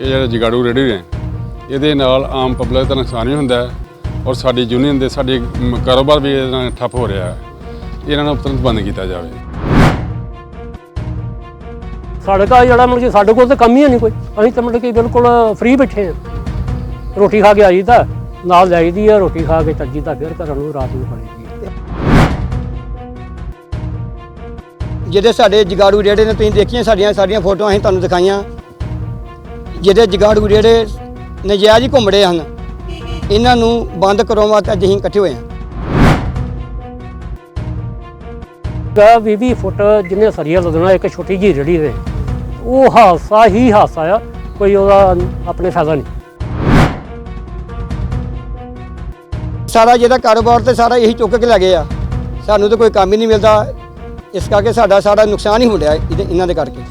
ਇਹ ਜਿਹੜੇ ਜਗਾੜੂ ਰੇੜੀ ਨੇ ਇਹਦੇ ਨਾਲ ਆਮ ਪਬਲਿਕ ਦਾ ਨੁਕਸਾਨ ਵੀ ਹੁੰਦਾ ਹੈ ਔਰ ਸਾਡੀ ਯੂਨੀਅਨ ਦੇ ਸਾਡੇ ਕਾਰੋਬਾਰ ਵੀ ਇਹਦੇ ਨਾਲ ਠੱਪ ਹੋ ਰਿਹਾ ਹੈ। ਇਹਨਾਂ ਨੂੰ ਤੁਰੰਤ ਬੰਦ ਕੀਤਾ ਜਾਵੇ। ਸੜਕਾ ਜਿਹੜਾ ਮਤਲਬ ਕਿ ਸਾਡੇ ਕੋਲ ਤਾਂ ਕੰਮ ਹੀ ਨਹੀਂ ਕੋਈ। ਅਸੀਂ ਤਾਂ ਮਤਲਬ ਕਿ ਬਿਲਕੁਲ ਫ੍ਰੀ ਬੈਠੇ ਹਾਂ। ਰੋਟੀ ਖਾ ਕੇ ਆਈ ਤਾਂ ਨਾਲ ਜਾਈਦੀ ਆ ਰੋਟੀ ਖਾ ਕੇ ਚੱਜੀ ਤਾਂ ਫਿਰ ਘਰਾਂ ਨੂੰ ਰਾਤ ਨੂੰ ਆ ਜਿਹੜੇ ਸਾਡੇ ਜਗਾੜੂ ਰੇੜੇ ਨੇ ਤੁਸੀਂ ਦੇਖੀਆਂ ਸਾਡੀਆਂ ਸਾਡੀਆਂ ਫੋਟੋਆਂ ਅਸੀਂ ਤੁਹਾਨੂੰ ਦਿਖਾਈਆਂ। ਜਿਹੜੇ ਜਗਾੜੂ ਰੇੜੇ ਨਜਾਇਜ਼ ਹੀ ਘੁੰਮ ਰਹੇ ਹਨ ਇਹਨਾਂ ਨੂੰ ਬੰਦ ਕਰਾਉਣ ਵਾਸਤੇ ਅੱਜ ਅਸੀਂ ਇਕੱਠੇ ਹੋਏ ਹਾਂ। ਗਾ 20 ਫੁੱਟ ਜਿੰਨੇ ਸਰੀਆ ਲੱਗਣਾ ਇੱਕ ਛੋਟੀ ਜਿਹੀ ਰੇੜੀ ਦੇ ਉਹ ਹਾਦਸਾ ਹੀ ਹਾਦਸਾ ਆ ਕੋਈ ਉਹਦਾ ਆਪਣੇ ਫਾਇਦਾ ਨਹੀਂ। ਸਾਰਾ ਜਿਹਦਾ ਕਾਰੋਬਾਰ ਤੇ ਸਾਰਾ ਇਹੀ ਚੁੱਕ ਕੇ ਲੈ ਗਏ ਆ ਸਾਨੂੰ ਤਾਂ ਕੋਈ ਕੰਮ ਹੀ ਨਹੀਂ ਮਿਲਦਾ ਇਸ ਕਰਕੇ ਸਾਡਾ ਸਾਰਾ ਨੁਕਸਾਨ ਹੀ ਹੋ ਰਿਹਾ ਇਹਦੇ- ਇਹਨਾਂ ਦੇ ਕਰਕੇ।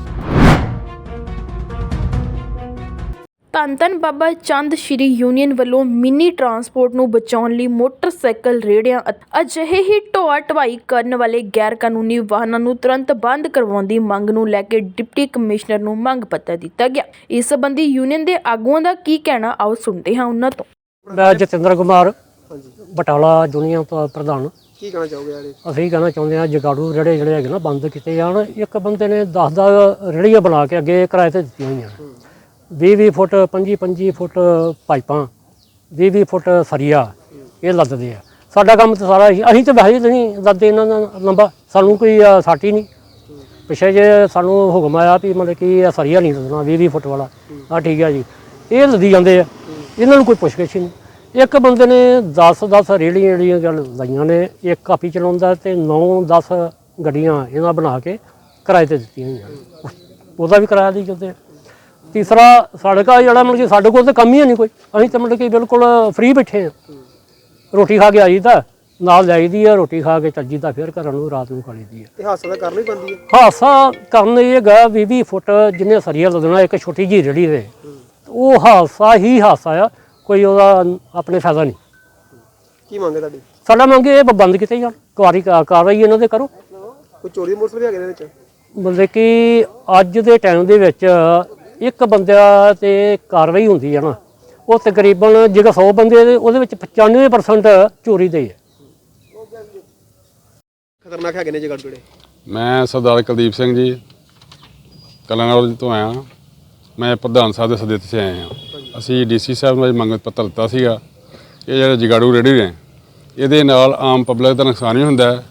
ਧੰਨ ਧੰਨ ਬਾਬਾ ਚੰਦ ਸ਼੍ਰੀ ਯੂਨੀਅਨ ਵੱਲੋਂ ਮਿੰਨੀ ਟਰਾਂਸਪੋਰਟ ਨੂੰ ਬਚਾਉਣ ਲਈ ਮੋਟਰਸਾਈਕਲ ਰੇੜਿਆਂ ਅਤੇ ਅਜਿਹੇ ਹੀ ਢੋਆ ਢਵਾਈ ਕਰਨ ਵਾਲੇ ਗੈਰ ਕਾਨੂੰਨੀ ਵਾਹਨਾਂ ਨੂੰ ਤੁਰੰਤ ਬੰਦ ਕਰਵਾਉਣ ਦੀ ਮੰਗ ਨੂੰ ਲੈ ਕੇ ਡਿਪਟੀ ਕਮਿਸ਼ਨਰ ਨੂੰ ਮੰਗ ਪੱਤਰ ਦਿੱਤਾ ਗਿਆ। ਇਸ ਸੰਬੰਧੀ ਯੂਨੀਅਨ ਦੇ ਆਗੂਆਂ ਦਾ ਕੀ ਕਹਿਣਾ ਆਓ ਸੁਣਦੇ ਹਾਂ ਉਹਨਾਂ ਤੋਂ। ਮੈਂ ਜਤਿੰਦਰ ਕੁਮਾਰ ਬਟਾਲਾ ਦੁਨੀਆ ਤੋਂ ਪ੍ਰਧਾਨ। ਕੀ ਕਹਿਣਾ ਚਾਹੋਗੇ ਯਾਰ ਅਸੀਂ ਕਹਿਣਾ ਚਾਹੁੰਦੇ ਹਾਂ ਜਗਾੜੂ ਰੇੜੇ ਜਿਹੜੇ ਹੈਗੇ ਨਾ ਬੰਦ ਕੀਤੇ ਜਾਣ। ਇੱਕ ਬੰਦੇ ਨੇ 10 ਦਾ ਰੇੜੀਆਂ ਬਣਾ ਕੇ ਅੱਗੇ ਕਿਰਾਏ ਤੇ ਦਿੱਤੀਆਂ ਹੋਈਆਂ 20 20 ਫੁੱਟ 25 25 ਫੁੱਟ ਪਾਈਪਾਂ 20 20 ਫੁੱਟ ਸਰੀਆ ਇਹ ਲੱਦਦੇ ਆ। ਸਾਡਾ ਕੰਮ ਤਾਂ ਸਾਰਾ ਇਹੀ- ਅਸੀਂ ਤਾਂ ਵੈਸੇ ਹੀ ਨਹੀਂ ਲੱਦਦੇ ਇਹਨਾਂ ਦਾ ਲੰਬਾ। ਸਾਨੂੰ ਕੋਈ ਅ, ਸੱਟ ਹੀ ਨਹੀਂ। ਪਿੱਛੇ ਜੇ ਸਾਨੂੰ ਹੁਕਮ ਆਇਆ ਵੀ ਮਤਲਬ ਕਿ ਇਹ ਸਰੀਆ ਨਹੀਂ ਲੱਦਣਾ 20 20 ਫੁੱਟ ਵਾਲਾ। ਆ ਠੀਕ ਆ ਜੀ। ਇਹ ਲੱਦੀ ਜਾਂਦੇ ਆ। ਇਹਨਾਂ ਨੂੰ ਕੋਈ ਪੁੱਛਗਿੱਛ ਹੀ ਨਹੀਂ। ਇੱਕ ਬੰਦੇ ਨੇ 10 10 ਰੇੜੀਆਂ ਜਿਹੜੀਆਂ ਗੱਲ ਲਾਈਆਂ ਨੇ ਇੱਕ ਕਾਪੀ ਚਲਾਉਂਦਾ ਤੇ 9 10 ਗੱਡੀਆਂ ਇਹਨਾਂ ਬਣਾ ਕੇ ਕਿਰਾਏ ਤੇ ਦਿੱਤੀਆਂ ਹੋਈਆਂ ਉਹਦਾ ਵੀ ਕਿਰਾਇਆ ਦੇ ਜਾਂਦੇ ਆ। ਤੀਸਰਾ ਸੜਕਾ ਜਿਹੜਾ ਮਤਲਬ ਕਿ ਸਾਡੇ ਕੋਲ ਤਾਂ ਕੰਮ ਹੀ ਨਹੀਂ ਕੋਈ। ਅਸੀਂ ਤਾਂ ਮਤਲਬ ਕਿ ਬਿਲਕੁਲ ਫ੍ਰੀ ਬੈਠੇ ਹਾਂ। ਰੋਟੀ ਖਾ ਕੇ ਆਈ ਤਾਂ ਨਾਲ ਜਾਈਦੀ ਆ ਰੋਟੀ ਖਾ ਕੇ ਚੱਜੀ ਤਾਂ ਫਿਰ ਘਰਾਂ ਨੂੰ ਰਾਤ ਨੂੰ ਖਾਣੀ ਦੀ ਆ। ਇਹ ਹਾਦਸਾ ਦਾ ਕਾਰਨ ਹੀ। ਬੰਦੀ ਹਾਸਾ ਕਰਨ ਇਹ ਗਾ 20 20 ਫੁੱਟ ਜਿੰਨੇ ਸਰੀਆ ਲੱਗਣਾ ਇੱਕ ਛੋਟੀ ਜਿਹੀ ਰੇੜੀ ਦੇ। ਉਹ ਹਾਸਾ ਹੀ ਹਾਸਾ ਆ ਕੋਈ ਉਹਦਾ ਆਪਣੇ ਫਾਇਦਾ ਨਹੀਂ। ਕੀ ਮੰਗੇ ਤੁਹਾਡੀ? ਸਾਡਾ ਮੰਗੇ ਇਹ ਬੰਦ ਕੀਤੇ ਜਾਣ ਕਾਰੀ ਕਾਰਵਾਈ ਇਹਨਾਂ ਦੇ ਕਰੋ। ਕੋਈ ਚੋਰੀ ਮੋਟਰਸਾਈਕਲ ਹੈਗੇ ਇਹਦੇ ਵਿੱਚ? ਮਤਲਬ ਕਿ ਅੱਜ ਦੇ ਟਾਈਮ ਦੇ ਵਿੱਚ ਇੱਕ ਬੰਦਾ ਤੇ ਕਾਰਵਾਈ ਹੁੰਦੀ ਹੈ ਨਾ ਉਹ ਤਕਰੀਬਨ ਜਿਹੜਾ 100 ਬੰਦੇ ਦੇ ਉਹਦੇ ਵਿੱਚ 95% ਚੋਰੀ ਦੇ ਹੈ ਖਤਰਨਾਕ ਹੈਗੇ ਨੇ ਜਗਾੜੂ ਰੇੜੇ ਮੈਂ ਸਰਦਾਰ ਕੁਲਦੀਪ ਸਿੰਘ ਜੀ ਕਲਾਨੌਰ ਤੋਂ ਆਇਆ। ਮੈਂ ਪ੍ਰਧਾਨ ਸਾਹਿਬ ਦੇ ਸੱਦੇ ਤੇ ਆਏ ਹਾਂ। ਅਸੀਂ ਡੀਸੀ ਸਾਹਿਬ ਨੂੰ ਅੱਜ ਮੰਗ ਪੱਤਰ ਦਿੱਤਾ ਸੀਗਾ ਇਹ ਜਿਹੜੇ ਜਗਾੜੂ ਰੇੜੀ ਨੇ ਇਹਦੇ ਨਾਲ ਆਮ ਪਬਲਿਕ ਦਾ ਨੁਕਸਾਨ ਵੀ ਹੁੰਦਾ ਹੈ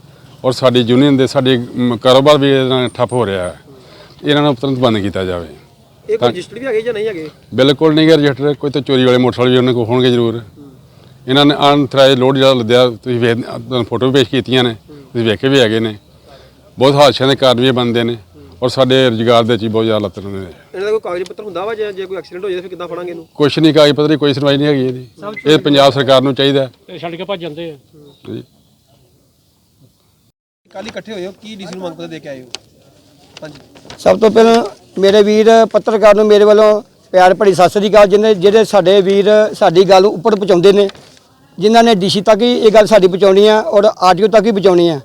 ਔਰ ਸਾਡੀ ਯੂਨੀਅਨ ਦੇ ਸਾਡੇ ਮ, ਕਾਰੋਬਾਰ ਵੀ ਇਹਦੇ ਨਾਲ ਠੱਪ ਹੋ ਰਿਹਾ ਹੈ। ਇਹਨਾਂ ਨੂੰ ਤੁਰੰਤ ਬੰਦ ਕੀਤਾ ਜਾਵੇ। ਇਹ ਕੋਈ ਰਜਿਸਟਰ ਵੀ ਹੈਗੇ ਜਾਂ ਨਹੀਂ ਹੈਗੇ? ਬਿਲਕੁਲ ਨਹੀਂ ਗੇ ਰਜਿਸਟਰ ਕੋਈ ਤਾਂ ਚੋਰੀ ਵਾਲੇ ਮੋਟਰਸਾਈਕਲ ਵੀ ਉਹਨਾਂ ਕੋਲ ਹੋਣਗੇ ਜ਼ਰੂਰ। ਇਹਨਾਂ ਨੇ ਅਨਥਰਾਈਜ਼ ਲੋਡ ਜਿਹੜਾ ਲੱਦਿਆ ਤੁਸੀਂ ਵੇਖ ਤੁਹਾਨੂੰ ਫੋਟੋ ਵੀ ਪੇਸ਼ ਕੀਤੀਆਂ ਨੇ ਤੁਸੀਂ ਵੇਖੇ ਵੀ ਹੈਗੇ ਨੇ। ਬਹੁਤ ਹਾਦਸਿਆਂ ਦੇ ਕਾਰਨ ਵੀ ਇਹ ਬਣਦੇ ਨੇ ਔਰ ਸਾਡੇ ਰੁਜ਼ਗਾਰ ਦੇ ਚ ਵੀ ਬਹੁਤ ਜ਼ਿਆਦਾ ਲੱਤ ਨੇ। ਇਹਨਾਂ ਦਾ ਕੋਈ ਕਾਗਜ਼ ਪੱਤਰ ਹੁੰਦਾ ਵਾ ਜੇ ਜੇ ਕੋਈ ਐਕਸੀਡੈਂਟ ਹੋ ਜਾਏ ਤਾਂ ਫਿਰ ਕਿੱਦਾਂ ਫੜਾਂਗੇ ਇਹਨੂੰ? ਕੁਛ ਨਹੀਂ ਕਾਗਜ਼ ਪੱਤਰ ਦੀ ਕੋਈ ਸੁਣਵਾਈ ਨਹੀਂ ਹੈਗੀ ਇਹਦੀ। ਇਹ ਪੰਜਾਬ ਸਰਕਾਰ ਨੂੰ ਚਾਹੀਦਾ ਹੈ। ਛੱਡ ਕੇ ਭੱਜ ਜਾਂਦੇ ਆ। ਜੀ ਕੱਲ ਇਕੱਠੇ ਹੋਏ ਹੋ ਕੀ ਡੀਸੀ ਨੂੰ ਮੰਗ ਪੱਤਰ ਦੇ ਕੇ ਆਏ ਹੋ? ਸਭ ਤੋਂ ਪਹਿਲਾਂ ਮੇਰੇ ਵੀਰ ਪੱਤਰਕਾਰ ਨੂੰ ਮੇਰੇ ਵੱਲੋਂ ਪਿਆਰ ਭਰੀ ਸਤਿ ਸ੍ਰੀ ਅਕਾਲ, ਜਿਹਨੇ ਜਿਹੜੇ ਸਾਡੇ ਵੀਰ ਸਾਡੀ ਗੱਲ ਉੱਪਰ ਪਹੁੰਚਾਉਂਦੇ ਨੇ, ਜਿਨ੍ਹਾਂ ਨੇ ਡੀਸੀ ਤੱਕ ਹੀ ਇਹ ਗੱਲ ਸਾਡੀ ਪਹੁੰਚਾਉਣੀ ਆ ਔਰ ਆਡੀਓ ਤੱਕ ਹੀ ਪਹੁੰਚਾਉਣੀ ਆ,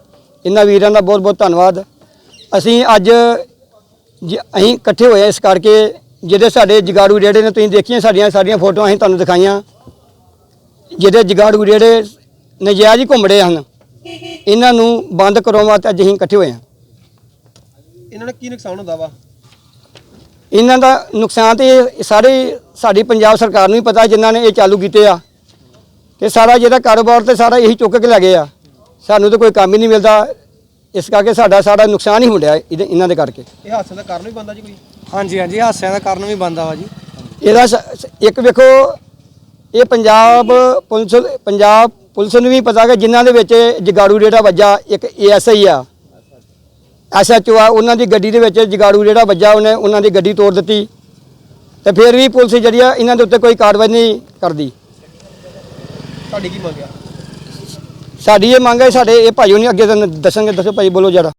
ਇਹਨਾਂ ਵੀਰਾਂ ਦਾ ਬਹੁਤ ਬਹੁਤ ਧੰਨਵਾਦ। ਅਸੀਂ ਅੱਜ ਜ- ਅਸੀਂ ਇਕੱਠੇ ਹੋਏ ਹਾਂ ਇਸ ਕਰਕੇ ਜਿਹੜੇ ਸਾਡੇ ਜਗਾੜੂ ਰੇੜੇ ਨੇ, ਤੁਸੀਂ ਦੇਖੀਆਂ ਸਾਡੀਆਂ ਸਾਡੀਆਂ ਫੋਟੋਆਂ ਅਸੀਂ ਤੁਹਾਨੂੰ ਦਿਖਾਈਆਂ। ਜਿਹੜੇ ਜਗਾੜੂ ਰੇੜੇ ਨਜਾਇਜ਼ ਹੀ ਘੁੰਮ ਰਹੇ ਹਨ, ਇਹਨਾਂ ਨੂੰ ਬੰਦ ਕਰਾਉਣ ਵਾਸਤੇ ਅੱਜ ਅਸੀਂ ਇਕੱਠੇ ਹੋਏ ਹਾਂ ਇਹਨਾਂ ਦਾ ਕੀ ਨੁਕਸਾਨ ਹੁੰਦਾ ਵਾ? ਇਹਨਾਂ ਦਾ ਨੁਕਸਾਨ ਤੇ ਇਹ ਸਾਰੇ ਸਾਡੀ ਪੰਜਾਬ ਸਰਕਾਰ ਨੂੰ ਹੀ ਪਤਾ ਜਿਨ੍ਹਾਂ ਨੇ ਇਹ ਚਾਲੂ ਕੀਤੇ ਆ। ਕਿ ਸਾਰਾ ਜਿਹਦਾ ਕਾਰੋਬਾਰ ਤੇ ਸਾਰਾ ਇਹੀ ਚੁੱਕ ਕੇ ਲੈ ਗਏ ਆ। ਸਾਨੂੰ ਤਾਂ ਕੋਈ ਕੰਮ ਹੀ ਨਹੀਂ ਮਿਲਦਾ। ਇਸ ਕਰਕੇ ਸਾਡਾ ਸਾਰਾ ਨੁਕਸਾਨ ਹੀ ਹੋ ਰਿਹਾ ਇਹਦੇ- ਇਹਨਾਂ ਦੇ ਕਰਕੇ। ਇਹ ਹਾਦਸੇ ਦਾ ਕਾਰਨ ਵੀ ਬੰਦਾ ਜੀ ਕੋਈ? ਹਾਂਜੀ ਹਾਂਜੀ ਹਾਸਿਆਂ ਦਾ ਕਾਰਨ ਵੀ ਬੰਦਾ ਵਾ ਜੀ। ਇਹਦਾ ਸ- ਇੱਕ ਵੇਖੋ ਇਹ ਪੰਜਾਬ ਪੁਲਿਸ ਪੰਜਾਬ ਪੁਲਿਸ ਨੂੰ ਵੀ ਪਤਾ ਕਿ ਜਿਨ੍ਹਾਂ ਦੇ ਵਿੱਚ ਜਗਾੜੂ ਰੇੜਾ ਵੱਜਾ ਇੱਕ ਏਐਸਆਈ ਆ। ਐਸਐਚਓ ਆ ਉਹਨਾਂ ਦੀ ਗੱਡੀ ਦੇ ਵਿੱਚ ਜਗਾੜੂ ਰੇੜਾ ਵੱਜਾ ਉਹਨੇ ਉਹਨਾਂ ਦੀ ਗੱਡੀ ਤੋੜ ਦਿੱਤੀ। ਤੇ ਫਿਰ ਵੀ ਪੁਲਿਸ ਜਿਹੜੀ ਆ ਇਹਨਾਂ ਦੇ ਉੱਤੇ ਕੋਈ ਕਾਰਵਾਈ ਨਹੀਂ ਕਰਦੀ। ਤੁਹਾਡੀ ਕੀ ਮੰਗਿਆ ਸਾਡੀ ਇਹ ਮੰਗ ਹੈ ਸਾਡੇ ਇਹ ਭਾਈਓ ਨਹੀਂ ਅੱਗੇ ਦੱਸਣਗੇ ਦੱਸੋ ਭਾਈ ਬੋਲੋ ਜਰਾ।